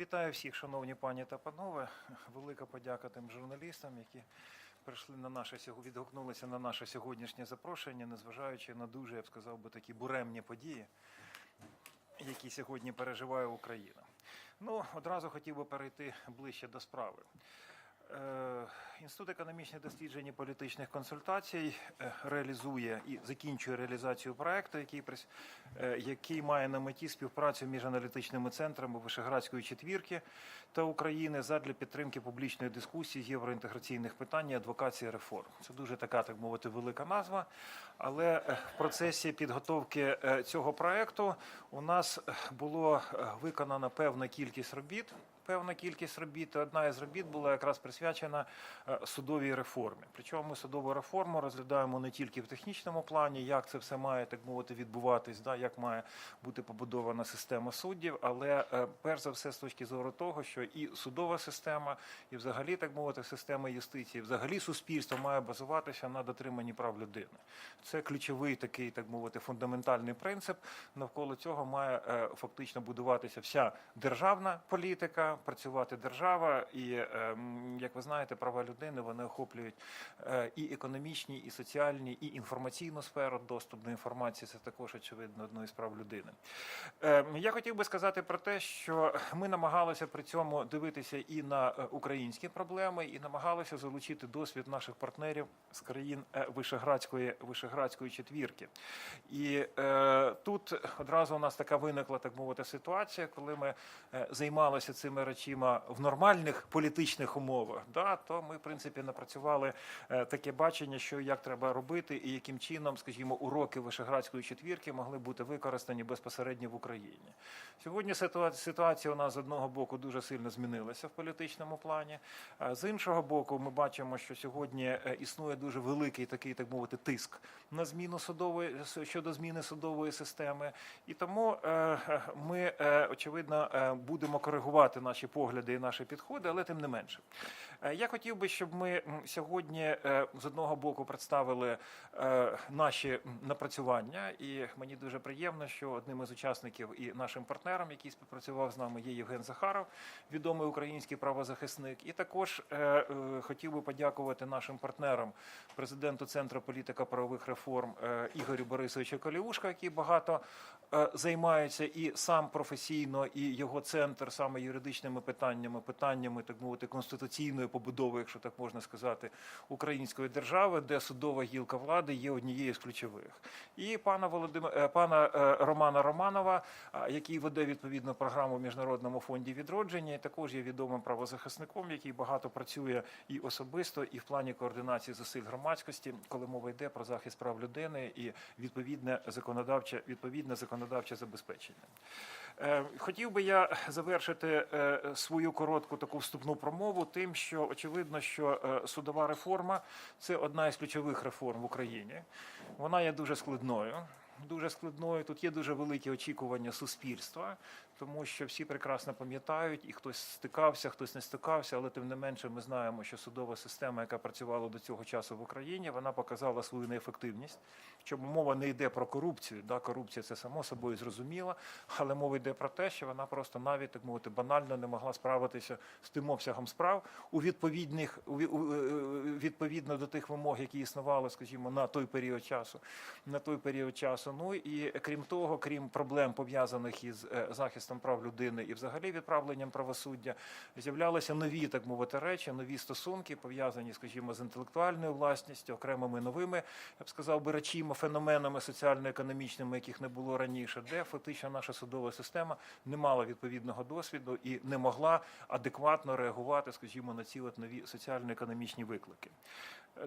Вітаю всіх, шановні пані та панове. Велика подяка тим журналістам, які прийшли на наше сьогодні відгукнулися на наше сьогоднішнє запрошення, незважаючи на дуже, я б сказав би, такі буремні події, які сьогодні переживає Україна. Ну, одразу хотів би перейти ближче до справи. Е, Інститут економічних досліджень і політичних консультацій е, реалізує і закінчує реалізацію проекту, який, е, який має на меті співпрацю між аналітичними центрами Вишеградської четвірки та України задля підтримки публічної дискусії з євроінтеграційних питань і адвокації реформ. Це дуже така, так мовити, велика назва. Але в процесі підготовки цього проекту у нас було виконано певна кількість робіт. Певна кількість робіт. Одна із робіт була якраз присвячена е, судовій реформі. Причому ми судову реформу розглядаємо не тільки в технічному плані, як це все має так мовити відбуватись, да, як має бути побудована система суддів, але е, перш за все з точки зору того, що і судова система, і взагалі так мовити, система юстиції, взагалі суспільство має базуватися на дотриманні прав людини. Це ключовий такий, так мовити, фундаментальний принцип. Навколо цього має е, фактично будуватися вся державна політика, працювати держава, і е, як ви знаєте, права людини вони охоплюють е, і економічні, і соціальні, і інформаційну сферу. Доступ до інформації це також очевидно одно із прав людини. Е, Я хотів би сказати про те, що ми намагалися при цьому дивитися і на е, українські проблеми, і намагалися залучити досвід наших партнерів з країн е, Вишеградської Вишеградської четвірки. І е, тут одразу у нас така виникла, так мовити, ситуація, коли ми займалися цими речима в нормальних політичних умовах. Да, то ми, в принципі, напрацювали е, таке бачення, що як треба робити, і яким чином, скажімо, уроки Вишеградської четвірки могли бути використані безпосередньо в Україні. Сьогодні ситуа- ситуація у нас з одного боку дуже сильно змінилася в політичному плані. а З іншого боку, ми бачимо, що сьогодні е, існує дуже великий такий, так мовити, тиск на зміну судової щодо зміни судової системи. І тому е, ми очевидно будемо коригувати наші погляди і наші підходи, але тим не менше. Е, Я хотів би, щоб ми сьогодні е, з одного боку представили е, наші напрацювання, і мені дуже приємно, що одним із учасників і нашим партнером, який співпрацював з нами, є Євген Захаров, відомий український правозахисник. І також хотів би подякувати нашим партнерам, президенту Центру політика правових реформ Ігорю Борисовичу Коліушка, який багато займається і сам професійно, і його центр саме юридичними питаннями, питаннями так мовити конституційної побудови, якщо так можна сказати, української держави, де судова гілка влади є однією з ключових. І пана Володимира пана е, Романа Романова, який веде відповідну програму в міжнародному фонді відродження, також є відомим правозахисником, який багато працює і особисто, і в плані координації зусиль громадськості, коли мова йде про захист прав людини і відповідне законодавче відповідне законодавче забезпечення. Е, Хотів би я завершити е, свою коротку таку вступну промову тим, що очевидно, що е, судова реформа це одна із ключових реформ в Україні. Вона є дуже складною. Дуже складною. Тут є дуже великі очікування суспільства, тому що всі прекрасно пам'ятають, і хтось стикався, хтось не стикався, але тим не менше ми знаємо, що судова система, яка працювала до цього часу в Україні, вона показала свою неефективність. Чому мова не йде про корупцію? Да, корупція це само собою зрозуміло, але мова йде про те, що вона просто навіть так мовити банально не могла справитися з тим обсягом справ у відповідних відповідно до тих вимог, які існували, скажімо, на той період часу. На той період часу. Ну і крім того, крім проблем пов'язаних із е, захистом прав людини і взагалі відправленням правосуддя, з'являлися нові, так мовити, речі, нові стосунки, пов'язані, скажімо, з інтелектуальною власністю, окремими новими, я б сказав би, речима, феноменами соціально-економічними, яких не було раніше, де фактично наша судова система не мала відповідного досвіду і не могла адекватно реагувати, скажімо, на ці от нові соціально-економічні виклики.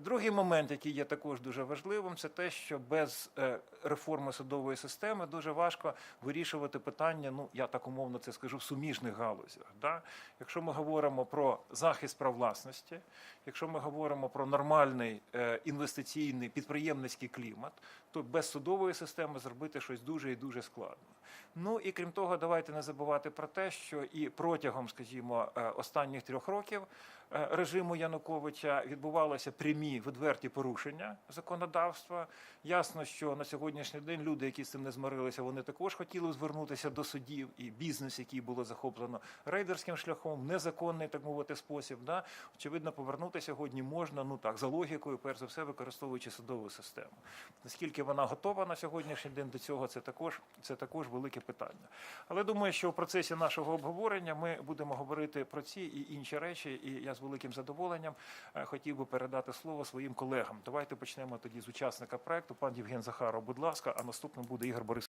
Другий момент, який є також дуже важливим, це те, що без е, реформи судової системи дуже важко вирішувати питання. Ну я так умовно це скажу в суміжних галузях. Да? Якщо ми говоримо про захист прав власності, якщо ми говоримо про нормальний е, інвестиційний підприємницький клімат, то без судової системи зробити щось дуже і дуже складно. Ну і крім того, давайте не забувати про те, що і протягом, скажімо, е, останніх трьох років режиму Януковича відбувалися прямі відверті порушення законодавства. Ясно, що на сьогоднішній день люди, які з цим не змирилися, вони також хотіли звернутися до судів і бізнес, який було захоплено рейдерським шляхом, незаконний, так мовити, спосіб. Да? Очевидно, повернути сьогодні можна, ну так, за логікою, перш за все, використовуючи судову систему. Наскільки вона готова на сьогоднішній день до цього, це також, це також велике питання. Але думаю, що в процесі нашого обговорення ми будемо говорити про ці і інші речі, і я з великим задоволенням е, хотів би передати слово своїм колегам. Давайте почнемо тоді з учасника проекту, пан Євген Захаров, будь ласка, а наступним буде Ігор Борис.